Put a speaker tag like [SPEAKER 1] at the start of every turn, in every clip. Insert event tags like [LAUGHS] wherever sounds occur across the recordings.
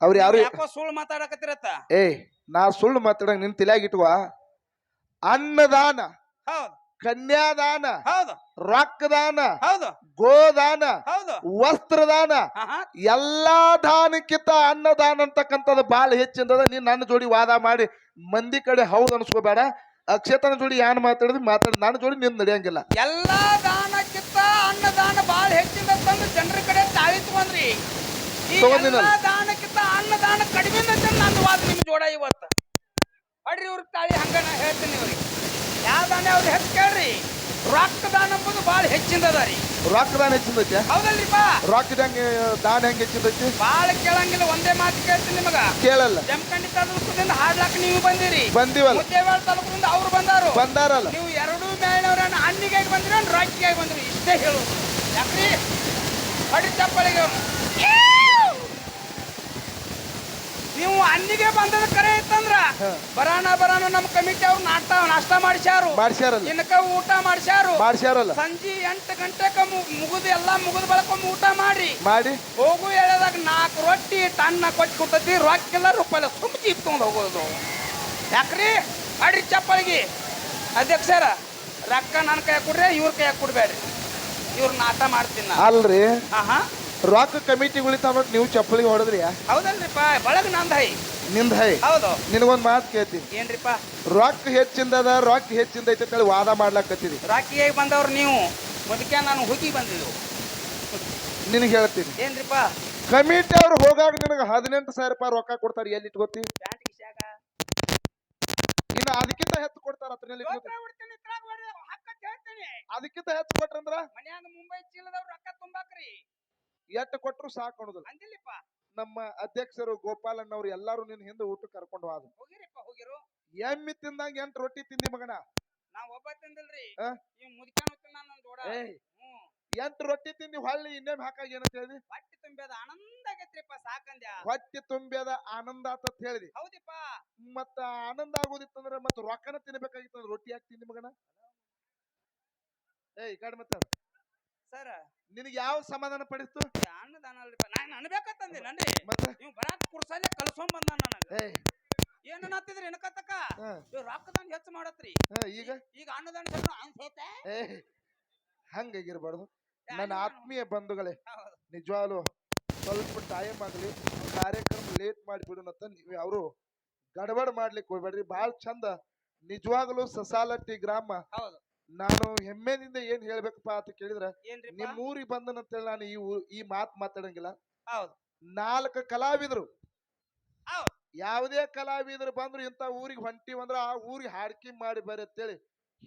[SPEAKER 1] ಅವ್ರು ಯಾರು
[SPEAKER 2] ಯಾಕೋ ಸುಳ್ಳು ಮಾತಾಡಕತ್ತಿರತ್ತ?
[SPEAKER 1] ಏ ನಾ ಸುಳ್ಳು ಮಾತಾಡಂಗ ನಿನ್ ತಲೆಯಾಗಿ ಇಟ್ಕೋ. ಅನ್ನದಾನ
[SPEAKER 2] ಹೌದು.
[SPEAKER 1] ಕನ್ಯಾದಾನ
[SPEAKER 2] ಹೌದು.
[SPEAKER 1] ರೊಕ್ಕದಾನ
[SPEAKER 2] ಹೌದು.
[SPEAKER 1] ಗೋದಾನ
[SPEAKER 2] ಹೌದು.
[SPEAKER 1] ವಸ್ತ್ರದಾನ ಎಲ್ಲಾ ದಾನಕ್ಕಿಂತ ಅನ್ನದಾನ ಅಂತಕ್ಕಂಥದ್ದು ಬಾಳ ಹೆಚ್ಚಿಂದದ ನೀನ್ ನನ್ನ ಜೋಡಿ ವಾದ ಮಾಡಿ ಮಂದಿ ಕಡೆ ಹೌದು ಅನ್ಸ್ಕೋಬೇಡ. ಅಕ್ಷತನ ಜೋಡಿ ಏನ್ ಮಾತಾಡಿದ್ವಿ ಮಾತಾಡಿ ನನ್ನ ಜೋಡಿ ನಿನ್ ನಡೆಯಂಗಿಲ್ಲ.
[SPEAKER 2] ಎಲ್ಲಾ ದಾನಕ್ಕಿಂತ ಅನ್ನದಾನ ಬಾಳ ಹೆಚ್ಚಿಂದ ತಂದು ಜನರ ಕಡೆ ತಾಳಿ ತಗೊಂಡ್ರಿ. ಕಡಿಮೆ ಅಂತ ನನ್ನ ವಾದ ನಿಮ್ಮ ಜೋಡ ಇವತ್ತು. ಅಡ್ರಿ ಇವ್ರ ತಾಳಿ ಹಂಗ ನಾ ಹೇಳ್ತೀನಿ ಇವ್ರಿಗೆ. ಯಾವ ದಾನ ಅವ್ರು ಹೆಚ್ಚು ಕೇಳ್ರಿ? ರೊಕ್ಕ ದಾನ ಎಂಬುದು ಬಾಳ ಹೆಚ್ಚಿಂದದ ರೀ.
[SPEAKER 1] ರೊಕ್ಕದಾನ ಹೆಚ್ಚಿಂದೈತಿ
[SPEAKER 2] ಬಾ.
[SPEAKER 1] ರೊಕ್ಕದ ಹೆಂಗೆ ದಾನ ಹೆಂಗ್ ಹೆಚ್ಚಿಂದೈತಿ
[SPEAKER 2] ಬಾಳ ಕೇಳಂಗಿಲ್ಲ ಒಂದೇ ಮಾತು ಕೇಳ್ತೀನಿ ನಿಮಗ.
[SPEAKER 1] ಕೇಳಲ್ಲ.
[SPEAKER 2] ಜಮಖಂಡಿ ತಾಲೂಕದಿಂದ ಹಾಡ್ಲಾಕ ನೀವು ಬಂದಿರಿ.
[SPEAKER 1] ಬಂದಿವಲ್ಲ.
[SPEAKER 2] ಮುದ್ದೇವಾಳ ತಾಲೂಕದಿಂದ ಅವ್ರು ಬಂದಾರು.
[SPEAKER 1] ಬಂದಾರಲ್ಲ.
[SPEAKER 2] ನೀವು ಎರಡೂ ಮೇಲಿನವ್ರನ್ನ ಹಣ್ಣಿಗೆ ಬಂದಿರ ರೊಕ್ಕಿಗೆ ಬಂದ್ರಿ. ಇಷ್ಟೇ ಹೇಳು ಯಾಕ್ರಿ? ಹೊಡಿ ಚಪ್ಪಳಿಗೆ ಅವ್ನು. ನೀವು ಅಲ್ಲಿಗೆ ಬಂದದ ಕರೆ ಇತ್ತಂದ್ರ?
[SPEAKER 1] ಹಾ.
[SPEAKER 2] ಬರಾಣ ಬರಾಣ ನಮ್ಮ ಕಮಿಟಿ ಅವ್ರು ನಾಟ ನಾಷ್ಟ ಮಾಡಿಸ್ಯಾರು.
[SPEAKER 1] ಮಾಡ್ಸ್ಯಾರಲ್ಲ.
[SPEAKER 2] ಇನ್ಕ ಊಟ ಮಾಡಿಸ್ಯಾರು.
[SPEAKER 1] ಮಾಡ್ಸ್ಯಾರಲ್ಲ.
[SPEAKER 2] ಸಂಜೆ ಎಂಟು ಗಂಟೆಕ ಮುಗಿದು ಎಲ್ಲಾ ಮುಗಿದ ಬಳಕ ಊಟ ಮಾಡಿ.
[SPEAKER 1] ಮಾಡಿ.
[SPEAKER 2] ಹೋಗು ಹೇಳದಾಗ ನಾಲ್ಕು ರೊಟ್ಟಿ ತನ್ನ ಕೊಟ್ಟು ಕೊಡ್ತತಿ ರೊಕ್ಕಿಲ್ಲ ರೂಪಾಯಿ ತುಂಬ ಜೀಪ್ ತಗೊಂಡು ಹೋಗೋದು. ಯಾಕ್ರಿ? ಅಡ್ರಿ ಚಪ್ಪಳಿಗೆ ಅಧ್ಯಕ್ಷರ ರೊಕ್ಕ ನನ್ನ ಕೈ ಕೊಡ್ರಿ ಇವ್ರ ಕೈ ಕೊಡ್ಬೇಡ್ರಿ. ಇವ್ರ ನಾಟ ಮಾಡ್ತೀನಿ
[SPEAKER 1] ಅಲ್ರಿ.
[SPEAKER 2] ಆಹಾ.
[SPEAKER 1] ರೊಕ್ಕ ಕಮಿಟಿ ಉಳಿತಾವ ನೀವು ಚಪ್ಪಲಿಗೆ ಹೊಡೆದ್ರಿ
[SPEAKER 2] ಹೌದಲ್ರಿಪ್ಪ ಬಳಗ ನಂದ ಹೈ.
[SPEAKER 1] ನಿಂದ ಹೈ?
[SPEAKER 2] ಹೌದು.
[SPEAKER 1] ನಿನಗೊಂದ್ ಮಾತು ಕೇಳ್ತೀನಿ.
[SPEAKER 2] ಏನ್ರಿಪ್ಪ?
[SPEAKER 1] ರೊಕ್ಕ ಹೆಚ್ಚಿಂದದ ರೊಕ್ಕ ಹೆಚ್ಚಿಂದೈತೆ ಅಂತೇಳಿ ವಾದ ಮಾಡ್ಲಾಕತ್ತಿದಿ
[SPEAKER 2] ರಾಕಿಗೆ ಬಂದವ್ರು ನೀವು? ಮುದಕ್ಕೆ ನಾನು ಹುಗಿ ಬಂದಿದ್ದು.
[SPEAKER 1] ನಿನಗೆ ಹೇಳ್ತೀನಿ.
[SPEAKER 2] ಏನ್ರಿಪ್ಪ?
[SPEAKER 1] ಕಮಿಟಿ ಅವ್ರು ಹೋಗಾಗ ನಿನಗೆ ಹದಿನೆಂಟು ಸಾವಿರ ರೂಪಾಯಿ ರೊಕ್ಕ ಕೊಡ್ತಾರೆ ಎಲ್ಲಿ ಇಟ್ಕೋತಿ
[SPEAKER 2] ಪ್ಯಾಂಟ್ ಕಿಶ್ಯಾಗ
[SPEAKER 1] ಇನ್ನು ಅದಕ್ಕಿಂತ ಹೆಚ್ಚು ಕೊಡ್ತಾರ
[SPEAKER 2] ಹೇಳ್ತೀನಿ.
[SPEAKER 1] ಅದಕ್ಕಿಂತ ಹೆಚ್ಚು ಕೊಟ್ರಂದ್ರ?
[SPEAKER 2] ಮನ್ಯಾಗ ಮುಂಬೈ ಚೀಲದವ್ರು ರೊಕ್ಕ ತುಂಬಾಕ್ರಿ.
[SPEAKER 1] ಎಷ್ಟು ಕೊಟ್ರು ಸಾಕು ಅನ್ನೋದಿಲ್ಲ.
[SPEAKER 2] ಅಂದಿಲ್ಲಪ್ಪ
[SPEAKER 1] ನಮ್ಮ ಅಧ್ಯಕ್ಷರು ಗೋಪಾಲಣ್ಣ ಅವ್ರು ಎಲ್ಲಾರು ನಿನ್ ಹಿಂದೆ ಊಟ ಕರ್ಕೊಂಡು ಹೋದ್ರು.
[SPEAKER 2] ಹೋಗಿರಿಪ್ಪ ಹೋಗಿರು.
[SPEAKER 1] ಎಮ್ಮಿ ತಿಂದಂಗ ಎಂಟ್ ರೊಟ್ಟಿ ತಿಂದಿ ಮಗಣ
[SPEAKER 2] ನಾವ್ ಒಬ್ಬ ತಿಂದಿಲ್ರಿ.
[SPEAKER 1] ಆ?
[SPEAKER 2] ಇವ್ ಮುದ್ಕ್ಯಾನು ತಿನ್ನ ನನ್ ಜೋಡ
[SPEAKER 1] ಏಯ್.
[SPEAKER 2] ಹ್ಮ್.
[SPEAKER 1] ಎಂಟು ರೊಟ್ಟಿ ತಿಂದಿ ಹೊಳ್ಳಿ ಇನ್ನೇಮ್ ಹಾಕಾಗ ಏನಂತ ಹೇಳಿದಿ?
[SPEAKER 2] ಹೊಟ್ಟಿ ತುಂಬ್ಯದ ಆನಂದ ಆಗೈತ್ರಿಪ್ಪ ಸಾಕಂದ್ಯ.
[SPEAKER 1] ಹೊಟ್ಟೆ ತುಂಬ್ಯದ ಆನಂದ ಆತ ಹೇಳಿದಿ.
[SPEAKER 2] ಹೌದಿಪ್ಪ.
[SPEAKER 1] ಮತ್ತ ಆನಂದ ಆಗೋದಿತ್ತಂದ್ರ ಮತ್ತ ರೊಕ್ಕನ ತಿನ್ಬೇಕಾಗಿತ್ತಂದ್ರ ರೊಟ್ಟಿ ಯಾಕೆ ತಿಂದಿ ಮಗನ? ಏಯ್ ಕಡೆ ಮತ್ತ
[SPEAKER 2] ಸರ್?
[SPEAKER 1] ನಿನಗೆ ಯಾವ ಸಮಾಧಾನ ಪಡಿಸ್ತು?
[SPEAKER 2] ಅನ್ನದಾನ ಅಲ್ರಿಪ್ಪ ನಾನು ಅನ್ಬೇಕಂತಂದೆ ನನ್ರಿ.
[SPEAKER 1] ಮತ್ತ?
[SPEAKER 2] ನೀವು ಬರಾಕ್ ಕುರ್ಸಲ್ಲೇ ಕಲ್ಸೊಂಡ್ ಬಂದ ನನಗ. ಏನ್ ಅನ್ನತ್ತಿದ್ರಿ ಎನಕತ್ತಕ ಇವ್ ರೊಕ್ಕದಾನ ಹೆಚ್ಚು ಮಾಡತ್ರಿ.
[SPEAKER 1] ಈಗ?
[SPEAKER 2] ಈಗ ಅನ್ನದಾನ ಅನ್ಸೈತೆ
[SPEAKER 1] ಹಂಗಾಗಿರ್ಬಾರ್ದು. ನನ್ನ ಆತ್ಮೀಯ ಬಂಧುಗಳೇ. ನಿಜವಾಗ್ಲು ಸ್ವಲ್ಪ ಟೈಮ್ ಆಗಲಿ ಕಾರ್ಯಕ್ರಮ ಲೇಟ್ ಮಾಡಿಬಿಡುನಂತ ನೀವು ಅವರು ಗಡಬಡ ಮಾಡ್ಲಿಕ್ಕೆ ಹೋಗ್ಬೇಡ್ರಿ. ಭಾಳ ಚಂದ. ನಿಜವಾಗ್ಲೂ ಸಸಾಲಟ್ಟಿ ಗ್ರಾಮ.
[SPEAKER 2] ಹೌದು.
[SPEAKER 1] ನಾನು ಹೆಮ್ಮೆಯಿಂದ ಏನ್ ಹೇಳ್ಬೇಕಪ್ಪ ಅಂತ ಕೇಳಿದ್ರ ನಿಮ್ ಊರಿಗೆ ಬಂದನಂತೇಳಿ ನಾನು ಈ ಊ- ಈ ಮಾತು ಮಾತಾಡಂಗಿಲ್ಲ.
[SPEAKER 2] ಹೌದು.
[SPEAKER 1] ನಾಲ್ಕು ಕಲಾವಿದರು.
[SPEAKER 2] ಹೌದು.
[SPEAKER 1] ಯಾವುದೇ ಕಲಾವಿದರು ಬಂದ್ರು ಇಂಥ ಊರಿಗೆ ಹೊಂಟಿವಂದ್ರ ಆ ಊರಿಗೆ ಹಾಡ್ಕಿ ಮಾಡಿ ಬರ್ರಿ ಅಂತೇಳಿ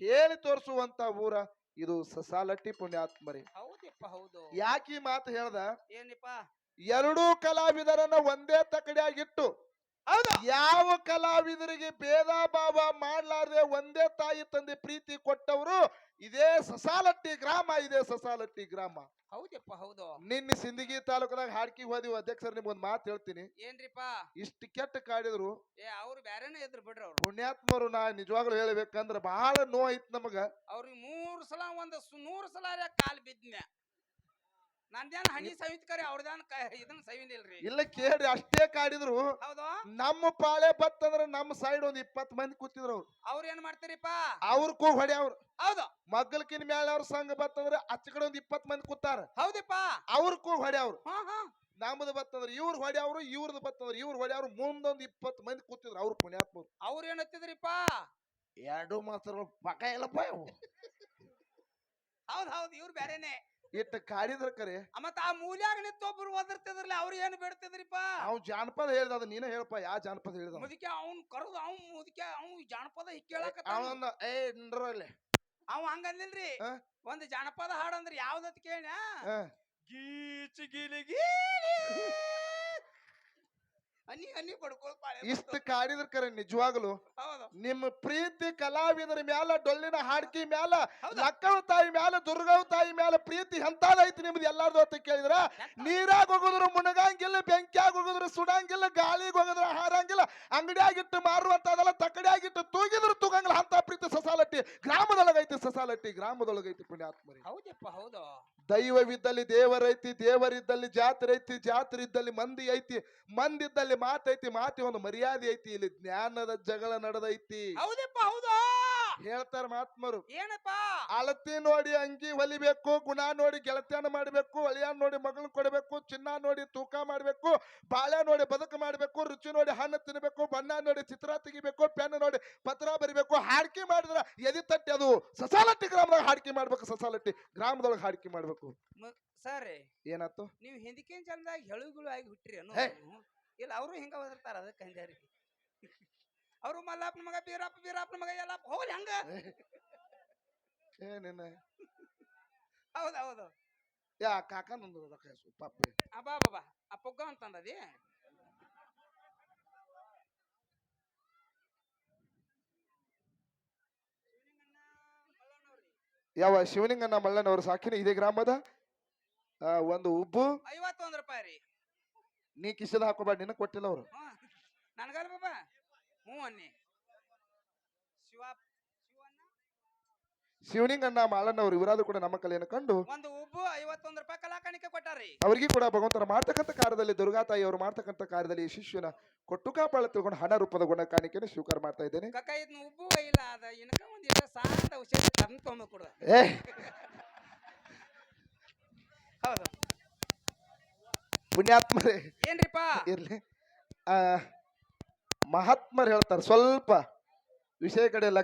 [SPEAKER 1] ಹೇಳಿ ತೋರಿಸುವಂತ ಊರ ಇದು ಸಸಾಲಟ್ಟಿ ಪುಣ್ಯಾತ್ಮರಿ.
[SPEAKER 2] ಹೌದಪ್ಪ ಹೌದು.
[SPEAKER 1] ಯಾಕೆ ಈ ಮಾತು ಹೇಳ್ದ?
[SPEAKER 2] ಏನಿಪ್ಪ
[SPEAKER 1] ಎರಡೂ ಕಲಾವಿದರನ್ನ ಒಂದೇ ತಕಡಿಯಾಗಿಟ್ಟು ಯಾವ ಕಲಾವಿದರಿಗೆ ಭೇದ ಭಾವ ಮಾಡ್ಲಾರ್ದೆ ಒಂದೇ ತಾಯಿ ತಂದೆ ಪ್ರೀತಿ ಕೊಟ್ಟವರು ಇದೇ ಸಸಾಲಟ್ಟಿ ಗ್ರಾಮ ಇದೇ ಸಸಾಲಟ್ಟಿ ಗ್ರಾಮ.
[SPEAKER 2] ಹೌದಪ್ಪ ಹೌದು.
[SPEAKER 1] ನಿನ್ನೆ ಸಿಂದಗಿ ತಾಲೂಕದಾಗ ಹಾಡ್ಕಿ ಹೋದಿವಿ ಅಧ್ಯಕ್ಷರು ನಿಮ್ಗೊಂದ್ ಮಾತು ಹೇಳ್ತೀನಿ.
[SPEAKER 2] ಏನ್ರಿಪ್ಪ
[SPEAKER 1] ಇಷ್ಟು ಕೆಟ್ಟ ಕಾಡಿದ್ರು.
[SPEAKER 2] ಏ ಅವ್ರು ಬೇರೆನೇ ಇದ್ರು ಬಿಡ್ರಿ ಅವ್ರು.
[SPEAKER 1] ಪುಣ್ಯಾತ್ಮರು ನಾ ನಿಜವಾಗ್ಲೂ ಹೇಳ್ಬೇಕಂದ್ರ ಬಹಳ ನೋವಾಯ್ತು ನಮಗ.
[SPEAKER 2] ಅವ್ರಿಗೆ ಮೂರ್ ಸಲ ಒಂದ್ ನೂರ್ ಸಲ ಕಾಲ್ ಬಿದ್ನ್ಯ ನಂದೇನ್ ಹನಿ ಸವಿತ್ಕರಿ ಅವ್ರದೇನ್ ಇದನ್ನ ಸವಿಲಿಲ್ರಿ?
[SPEAKER 1] ಇಲ್ಲ ಕೇಳ್ರಿ ಅಷ್ಟೇ ಕಾಡಿದ್ರು.
[SPEAKER 2] ಹೌದು.
[SPEAKER 1] ನಮ್ಮ ಪಾಳೆ ಬತ್ತಂದ್ರ ನಮ್ಮ ಸೈಡ್ ಒಂದ್ ಇಪ್ಪತ್ ಮಂದಿ ಕೂತಿದ್ರು ಅವ್ರು.
[SPEAKER 2] ಅವ್ರ ಏನ್ ಮಾಡ್ತಾರಿಪ್ಪ?
[SPEAKER 1] ಅವ್ರ ಕೂ ಹೊಡೆ ಅವ್ರು
[SPEAKER 2] ಹೌದು.
[SPEAKER 1] ಮಗ್ಗಲ್ಕಿನ ಮ್ಯಾಲ ಅವ್ರ ಸಂಘ ಬತ್ತಂದ್ರ ಅಚ್ಚ ಕಡೆ ಒಂದ್ ಇಪ್ಪತ್ ಮಂದಿ ಕೂತಾರ.
[SPEAKER 2] ಹೌದಿಪ್ಪ.
[SPEAKER 1] ಅವ್ರ ಕೂ ಹೊಡೆ ಅವ್ರು
[SPEAKER 2] ಹಾ ಹಾ.
[SPEAKER 1] ನಮ್ದು ಬತ್ತಂದ್ರ ಇವ್ರ ಹೊಡೆ ಅವ್ರು ಇವ್ರದ್ದು ಬತ್ತಂದ್ರ ಇವ್ರ ಹೊಡೆ ಅವ್ರು ಮುಂದೊಂದ್ ಇಪ್ಪತ್ ಮಂದಿ ಕೂತಿದ್ರು ಅವ್ರ ಪುಣ್ಯಾತ್ಮರು.
[SPEAKER 2] ಅವ್ರ ಏನ್ ಹತ್ತಿದ್ರಿಪ್ಪ?
[SPEAKER 1] ಎರಡು ಮಾಸ್ತರು ಪಕ ಇಲ್ಲಪ್ಪ
[SPEAKER 2] ಹೌದ್ ಹೌದ್ ಇವ್ರು ಬ್ಯಾರೇನೆ.
[SPEAKER 1] ಇಟ್ಟ ಕಾಡಿದ್ರ ಕರೆ.
[SPEAKER 2] ಮತ್ತ ಆ ಮೂಲ್ಯಾಗ ನಿಂತೊಬ್ರು ಒದರ್ತಿದ್ರಲ್ಲ ಅವ್ರು ಏನ್ ಬೇಡ್ತಿದ್ರಿಪ್ಪ?
[SPEAKER 1] ಅವ್ ಜಾನಪದ ಹೇಳ್ದ ಅದ ನೀನ ಹೇಳಪ್ಪ ಯಾ ಜಾನಪದ ಹೇಳ್ದ
[SPEAKER 2] ಮುದಕ್ಕೆ ಅವ್ನ್ ಕರ್ದು ಅವ್ನ್ ಮುದಕ್ಕೆ ಅವ್ನ್ ಜಾನಪದ ಕೇಳಕ
[SPEAKER 1] ಅವನ ಏ ಇಲ್ಲಿ
[SPEAKER 2] ಅವ್ ಹಂಗಂದಿಲ್ರಿ? ಒಂದ್ ಜಾನಪದ ಹಾಡಂದ್ರ ಯಾವ್ದತ್ ಕೇಳ. ಗೀಚ್ ಗಿಲಿಗಿ ಪಡ್ಕೊಳ್ ಪಾಳೆ
[SPEAKER 1] ಇಷ್ಟ ಕಾಡಿದ್ರ ಕರೆ ನಿಜವಾಗ್ಲು
[SPEAKER 2] ಹೌದು.
[SPEAKER 1] ನಿಮ್ಮ ಪ್ರೀತಿ ಕಲಾವಿದರ ಮ್ಯಾಲ ಡೊಳ್ಳಿನ ಹಾಡ್ಕಿ ಮ್ಯಾಲ. ಲಕ್ಕವ ತಾಯಿ ಮ್ಯಾಲ ದುರ್ಗವ ತಾಯಿ ಮ್ಯಾಲ ಪ್ರೀತಿ ಎಂತಾದೈತಿ ನಿಮ್ದು ಎಲ್ಲಾರ್ದು ಅಂತ ಕೇಳಿದ್ರ? ನೀರಾಗ ಹೋಗುದ್ರು ಮುಣಗಂಗಿಲ್ಲ ಬೆಂಕಿಯಾಗ ಹೋಗುದ್ರು ಸುಡಂಗಿಲ್ಲ ಗಾಳಿಗೆ ಹೋಗುದ್ರು ಹಾರಂಗಿಲ್ಲ ಅಂಗಡಿಯಾಗಿಟ್ಟು ಮಾರುವಂತದಲ್ಲ ತಕ್ಕಡಿಯಾಗಿಟ್ಟು ತೂಗಿದ್ರು ತೂಗಂಗಿಲ್ಲ ಅಂತ ಪ್ರೀತಿ ಗ್ರಾಮದೊಳಗೈತಿ ಸಸಾಲಟ್ಟಿ ಗ್ರಾಮದೊಳಗೈತಿ ಸಸಾಲಟ್ಟಿ ಗ್ರಾಮದೊಳಗೈತಿ ಪುಣ್ಯಾತ್ಮರಿ.
[SPEAKER 2] ಹೌದಪ್ಪ ಹೌದು.
[SPEAKER 1] ದೈವವಿದ್ದಲ್ಲಿ ದೇವರೈತಿ ದೇವರಿದ್ದಲ್ಲಿ ಜಾತ್ರೆ ಐತಿ ಜಾತ್ರೆ ಇದ್ದಲ್ಲಿ ಮಂದಿ ಐತಿ ಮಂದಿ ಇದ್ದಲ್ಲಿ ಮಾತೈತಿ ಮಾತಿ ಒಂದು ಮರ್ಯಾದೆ ಐತಿ ಇಲ್ಲಿ ಜ್ಞಾನದ ಜಗಳ ನಡೆದೈತಿ.
[SPEAKER 2] ಹೌದಪ್ಪ ಹೌದು.
[SPEAKER 1] ಹೇಳ್ತಾರ ಮಹಾತ್ಮರು.
[SPEAKER 2] ಏನಪ್ಪಾ?
[SPEAKER 1] ಅಳತಿ ನೋಡಿ ಅಂಗಿ ಹೊಲಿಬೇಕು ಗುಣ ನೋಡಿ ಗೆಳತಿಯನ್ನ ಮಾಡಬೇಕು ಅಳಿಯ ನೋಡಿ ಮಗಳು ಕೊಡಬೇಕು ಚಿನ್ನ ನೋಡಿ ತೂಕ ಮಾಡಬೇಕು ಬಾಳೆ ನೋಡಿ ಬದುಕು ಮಾಡಬೇಕು ರುಚಿ ನೋಡಿ ಹಣ್ಣು ತಿನ್ನಬೇಕು ಬಣ್ಣ ನೋಡಿ ಚಿತ್ರ ತೆಗಿಬೇಕು ಪೆನ್ ನೋಡಿ ಪತ್ರ ಬರಿಬೇಕು ಹಾಡ್ಕಿ ಮಾಡಿದ್ರ ಎದಿ ತಟ್ಟಿ ಅದು. ಸಸಾಲಟ್ಟಿ ಗ್ರಾಮದಾಗ ಹಾಡ್ಕಿ ಮಾಡ್ಬೇಕು ಸಸಾಲಟ್ಟಿ. ಗ್ರಾಮದೊಳಗೆ ಹಾಡ್ಕಿ ಮಾಡ್ಬೇಕು.
[SPEAKER 2] ಸರ್
[SPEAKER 1] ಏನಾಯ್ತು?
[SPEAKER 2] ನೀವು ಹಿಂದಿಕ್ಕಿನ ಜನದಾಗ ಹೆಳುಗಳು ಆಗಿ ಹುಟ್ಟ್ರಿ ಇಲ್ಲ ಅವರು ಹಿಂಗ ಓದಿರ್ತಾರ ಅದಕ್ಕೆ ಅಂಜಾರಿ ಅವರು ಮಲ್ಲಪ್ಪನ ಮಗ ಬೀರಪ್ಪ ಬೀರಪ್ಪನ ಮಗ ಎಲ್ಲಪ್ಪ ಹೋಗ್ಲಿ ಹಂಗ. [LAUGHS]
[SPEAKER 1] ಏನೇನ
[SPEAKER 2] ಹೌದು ಹೌದು.
[SPEAKER 1] ಯಾ ಕಾಕ ನಂದು ಪಾಪ
[SPEAKER 2] ಅಬ್ಬಾ ಬಾಬಾ ಆ ಪೊಗ್ಗ ಅಂತಂದದಿ?
[SPEAKER 1] ಯಾವ ಶಿವಲಿಂಗಣ್ಣ ಮಲ್ಲನವರು ಸಾಕಿನ ಇದೇ ಗ್ರಾಮದ? ಒಂದು ಉಬ್ಬು.
[SPEAKER 2] ಐವತ್ತೊಂದು ರೂಪಾಯಿ ರೀ.
[SPEAKER 1] ನೀ ಕಿಸದ ಹಾಕೋಬೇಡ ನಿನ್ನ ಕೊಟ್ಟಿಲ್ಲ ಅವರು.
[SPEAKER 2] ನನಗಲ್ಲ ಬಾಬಾ. ಅನ್ನಿ ಶಿವ ಶಿವಣ್ಣ?
[SPEAKER 1] ಮಾಲಣ್ಣ ಅವರು ವಿರಾಧ ಕೂಡ ನಮ್ಮ ಕಲೆಯನ್ನು ಕಂಡು
[SPEAKER 2] ಒಂದು ಉಬ್ಬು ಐವತ್ತೊಂದು ರೂಪಾಯಿ ಕಲಾಕಾಣಿಕೆ ಕೊಟ್ಟಾರಿ
[SPEAKER 1] ಅವರಿಗೆ ಕೂಡ ಭಗವಂತನ ಮಾಡ್ತಕ್ಕಂಥ ಕಾರ್ಯದಲ್ಲಿ ದುರ್ಗಾತಾಯಿ ಅವರು ಮಾಡ್ತಕ್ಕಂಥ ಕಾರ್ಯದಲ್ಲಿ ಶಿಷ್ಯನ ಕೊಟ್ಟು ಕಾಪಾಳ ತಿಳ್ಕೊಂಡು ಹಣ ರೂಪದ ಗುಣ ಕಾಣಿಕೆಯನ್ನು ಸ್ವೀಕಾರ ಮಾಡ್ತಾ ಇದ್ದೇನೆ.
[SPEAKER 2] ಕಕ್ಕ ಇದನ್ನ ಉಬ್ಬು ಇಲ್ಲ ಅದ ಇನ್ಕ ಒಂದ್ ಇಲ್ಲ ಸಾಂದ ಔಷಧಿ ತಂದು ತೊಗೊಂಡು ಕೊಡು
[SPEAKER 1] ಏ!
[SPEAKER 2] ಹೌದು.
[SPEAKER 1] ಪುಣ್ಯಾತ್ಮರೇ.
[SPEAKER 2] ಏನ್ರಿಪ್ಪ?
[SPEAKER 1] ಇರ್ಲಿ. ಆ ಮಹಾತ್ಮರು ಹೇಳ್ತಾರೆ ಸ್ವಲ್ಪ ವಿಷಯ ಕಡೆ